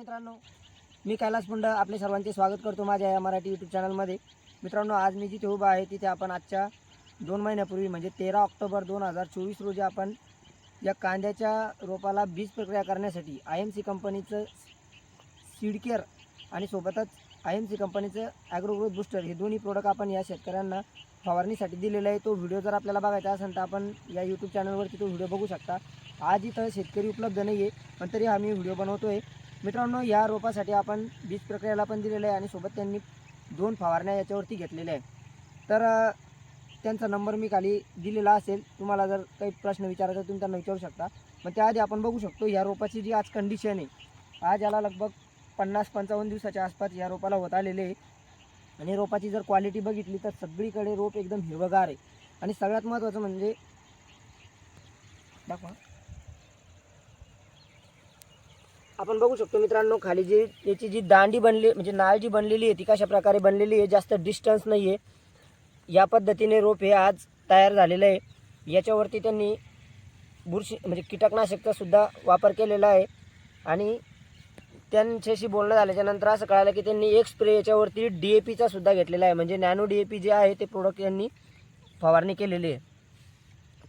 मित्रांनो मी कैलास पुंड आपले सर्वांचे स्वागत करतो माझ्या या मराठी यूट्यूब चॅनलमध्ये मित्रांनो आज मी जिथे उभा आहे तिथे आपण आजच्या दोन महिन्यापूर्वी म्हणजे तेरा ऑक्टोबर दोन हजार चोवीस रोजी आपण या कांद्याच्या रोपाला बीज प्रक्रिया करण्यासाठी आय एम सी कंपनीचं सीड केअर आणि सोबतच आय एम सी कंपनीचं ॲग्रोग्रोथ बुस्टर हे दोन्ही प्रोडक्ट आपण या शेतकऱ्यांना फवारणीसाठी दिलेला आहे. तो व्हिडिओ जर आपल्याला बघायचा असेल तर आपण या यूट्यूब चॅनलवरती तो व्हिडिओ बघू शकता. आज इथं शेतकरी उपलब्ध नाही आहे पण तरी हा मी व्हिडिओ बनवतो आहे मित्रांनो या रोपासाठी आपण बीज प्रक्रियाला पण दिलेलं आहे आणि सोबत त्यांनी दोन फवारण्या याच्यावरती घेतलेल्या आहे तर त्यांचा नंबर मी खाली दिलेला असेल. तुम्हाला जर काही प्रश्न विचारायचा तुम्ही त्यांना विचारू शकता. मग त्याआधी आपण बघू शकतो या रोपाची जी आज कंडिशन आहे आज याला लगभग पन्नास पंचावन्न दिवसाच्या आसपास या रोपाला होत आलेले आहे. आणि रोपाची जर क्वालिटी बघितली तर सगळीकडे रोप एकदम हिरवगार आहे. आणि सगळ्यात महत्त्वाचं म्हणजे दाखवा. आपण बघू शकतो मित्रांनो खाली जी याची जी दांडी बनली म्हणजे नाळ जी बनलेली आहे ती कशा प्रकारे बनलेली आहे जास्त डिस्टन्स नाही आहे या पद्धतीने रोप हे आज तयार झालेलं आहे. याच्यावरती त्यांनी बुरशी म्हणजे कीटकनाशकचा सुद्धा वापर केलेला आहे. आणि त्यांच्याशी बोलणं झाल्याच्यानंतर असं कळालं की त्यांनी एक स्प्रे याच्यावरती डी ए पीचा सुद्धा घेतलेला आहे. म्हणजे नॅनो डी ए पी जे आहे ते प्रोडक्ट यांनी फवारणी केलेली आहे.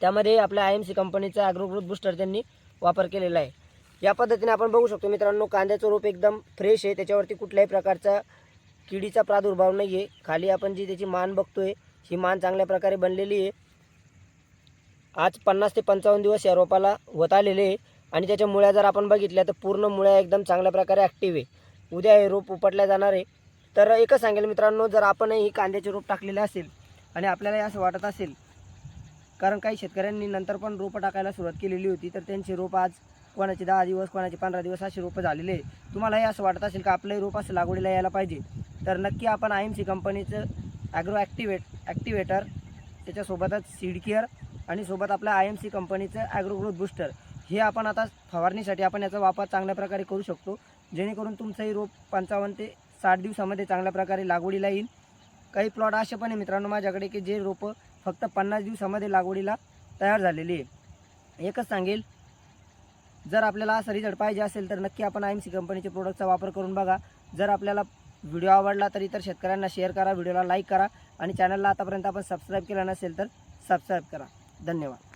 त्यामध्ये आपल्या आय एम सी कंपनीचा ॲग्रोग्रोथ बुस्टर त्यांनी वापर केलेला आहे. या पद्धतीने आपण बघू शकतो मित्रांनो कांद्याचं रोप एकदम फ्रेश आहे. त्याच्यावरती कुठल्याही प्रकारचा किडीचा प्रादुर्भाव नाही आहे खाली आपण जी त्याची मान बघतोय ही मान चांगल्या प्रकारे बनलेली आहे. आज पन्नास ते पंचावन्न दिवस या रोपाला होत आलेले आहे. आणि त्याच्या मुळ्या जर आपण बघितल्या तर पूर्ण मुळ्या एकदम चांगल्या प्रकारे ॲक्टिव्ह आहे. उद्या हे रोप उपटल्या जाणार आहे. तर एकच सांगेल मित्रांनो जर आपणही कांद्याचे रोप टाकलेले असेल आणि आपल्यालाही असं वाटत असेल कारण काही शेतकऱ्यांनी नंतर पण रोपं टाकायला सुरुवात केलेली होती तर त्यांचे रोप आज कोणाचे दहा दिवस कोणाचे पंधरा दिवस असे रोपं झालेले आहे. तुम्हालाही असं वाटत असेल का आपलंही रोप असं लागवडीला यायला पाहिजे? तर नक्की आपण आय एम सी कंपनीचं ॲग्रो ॲक्टिवेट ॲक्टिवेटर त्याच्यासोबतच सीड केअर आणि सोबत आपलं आय एम सी कंपनीचं ॲग्रो ग्रोथ बुस्टर हे आपण आता फवारणीसाठी आपण याचा वापर चांगल्या प्रकारे करू शकतो. जेणेकरून तुमचंही रोप पंचावन्न ते साठ दिवसामध्ये चांगल्या प्रकारे लागवडीला येईल. काही प्लॉट असे पण आहे मित्रांनो माझ्याकडे की जे रोपं फक्त पन्नास दिवसामध्ये लागवडीला तयार झालेली आहे एकच सांगेल जर आपल्याला असा रिझल्ट पाहिजे असेल तर नक्की आपण आय एम सी कंपनीचे प्रोडक्टचा वापर करून बघा. जर आपल्याला व्हिडिओ आवडला तर इतर शेतकऱ्यांना शेअर करा व्हिडिओला लाईक करा आणि चॅनलला आतापर्यंत आपण सबस्क्राईब केला नसेल तर सबस्क्राईब करा. धन्यवाद.